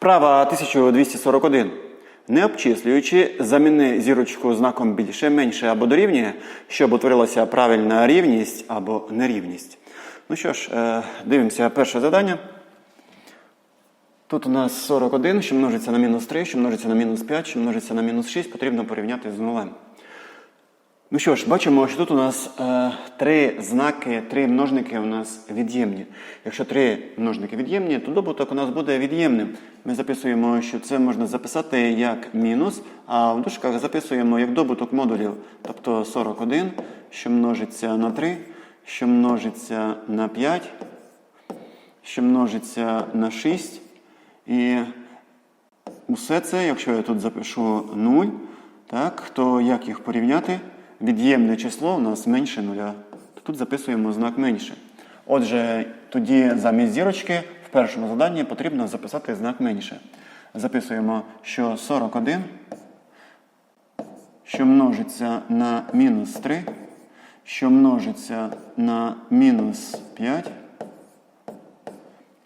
Вправа 1241. Не обчислюючи, заміни зірочку знаком більше, менше або дорівнює, щоб утворилася правильна рівність або нерівність. Ну що ж, е, дивимося перше завдання. Тут у нас 41, що множиться на мінус 3, що множиться на мінус 5, що множиться на мінус 6, потрібно порівняти з нулем. Ну що ж, бачимо, що тут у нас е, три знаки, три множники у нас від'ємні. Якщо три множники від'ємні, то добуток у нас буде від'ємним. Ми записуємо, що це можна записати як мінус, а в дужках записуємо як добуток модулів. Тобто 41, що множиться на 3, що множиться на 5, що множиться на 6. І Усе це, якщо я тут запишу 0, так, то як їх порівняти? Від'ємне число у нас менше нуля. То тут записуємо знак менше. Отже, тоді замість зірочки в першому заданні потрібно записати знак менше. Записуємо, що 41, що множиться на мінус 3, що множиться на мінус 5,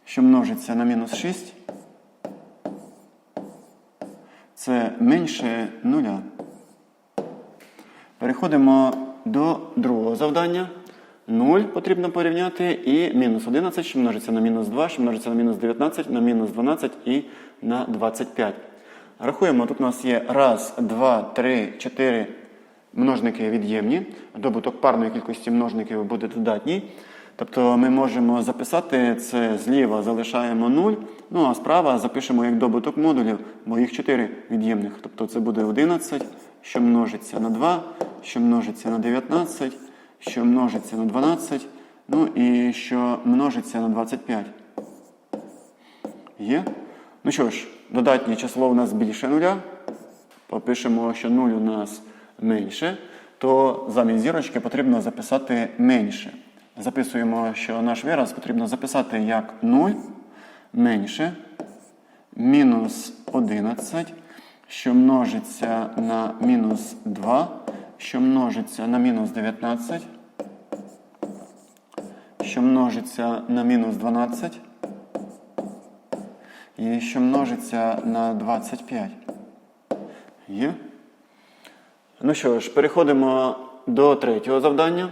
що множиться на мінус 6 це менше нуля. Переходимо до другого завдання. 0 потрібно порівняти і мінус 11, що множиться на мінус 2, що множиться на мінус 19, на мінус 12 і на 25. Рахуємо, тут у нас є раз, два, три, чотири множники від'ємні. Добуток парної кількості множників буде додатній. Тобто ми можемо записати це зліва залишаємо 0, ну а справа запишемо як добуток модулів, бо їх 4 від'ємних. Тобто це буде 11, що множиться на 2, що множиться на 19, що множиться на 12, ну і що множиться на 25. Є? Ну що ж, додатнє число у нас більше нуля. Попишемо, що 0 у нас менше, то замість зірочки потрібно записати менше. Записуємо, що наш вираз потрібно записати як 0 менше мінус 11, що множиться на мінус 2, що множиться на мінус 19, що множиться на мінус 12 і що множиться на 25. Є? Ну що ж, переходимо до третього завдання.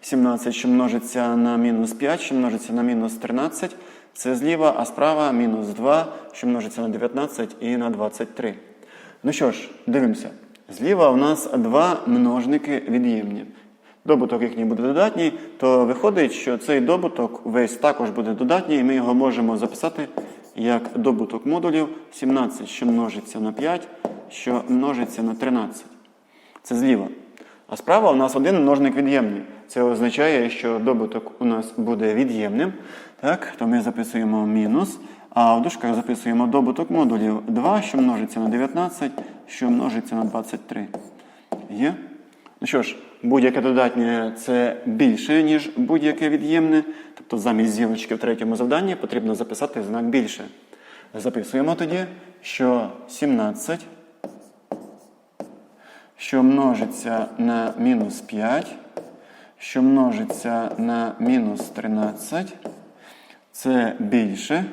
17, що множиться на мінус 5, що множиться на мінус 13. Це зліва, а справа мінус 2, що множиться на 19 і на 23. Ну що ж, дивимося. Зліва у нас два множники від'ємні. Добуток їхній буде додатній, то виходить, що цей добуток весь також буде додатній, і ми його можемо записати як добуток модулів 17, що множиться на 5, що множиться на 13. Це зліва. А справа у нас один множник від'ємний. Це означає, що добуток у нас буде від'ємним. Так, То ми записуємо мінус, а в дужках записуємо добуток модулів 2, що множиться на 19, що множиться на 23. Є? Ну що ж, будь-яке додатнє це більше, ніж будь-яке від'ємне. Тобто замість зілочки в третьому завданні потрібно записати знак більше. Записуємо тоді, що 17 що множиться на мінус 5, що множиться на мінус 13, це більше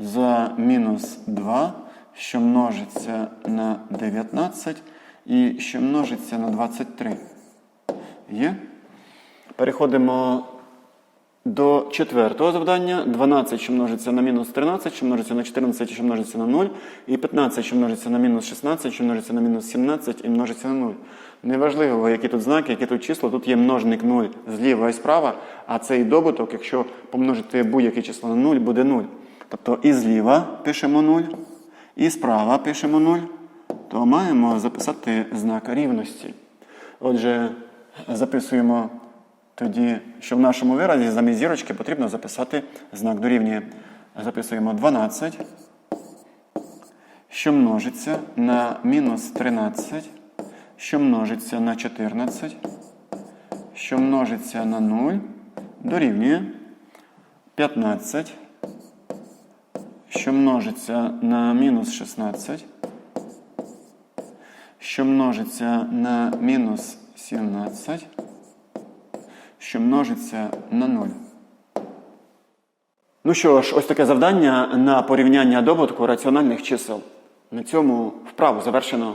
за мінус 2, що множиться на 19 і що множиться на 23. Є? Переходимо до четвертого завдання. 12, що множиться на мінус 13, що множиться на 14, що множиться на 0, і 15, що множиться на мінус 16, що множиться на мінус 17 і множиться на 0. Неважливо, які тут знаки, які тут числа, тут є множник 0 зліва і справа, а цей добуток, якщо помножити будь-яке число на 0, буде 0. Тобто і зліва пишемо 0, і справа пишемо 0, то маємо записати знак рівності. Отже, записуємо тоді, що в нашому виразі замість зірочки потрібно записати знак дорівнює. Записуємо 12, що множиться на мінус 13, що множиться на 14, що множиться на 0, дорівнює 15, що множиться на мінус 16, що множиться на мінус 17 що множиться на 0. Ну що ж, ось таке завдання на порівняння добутку раціональних чисел. На цьому вправу завершено.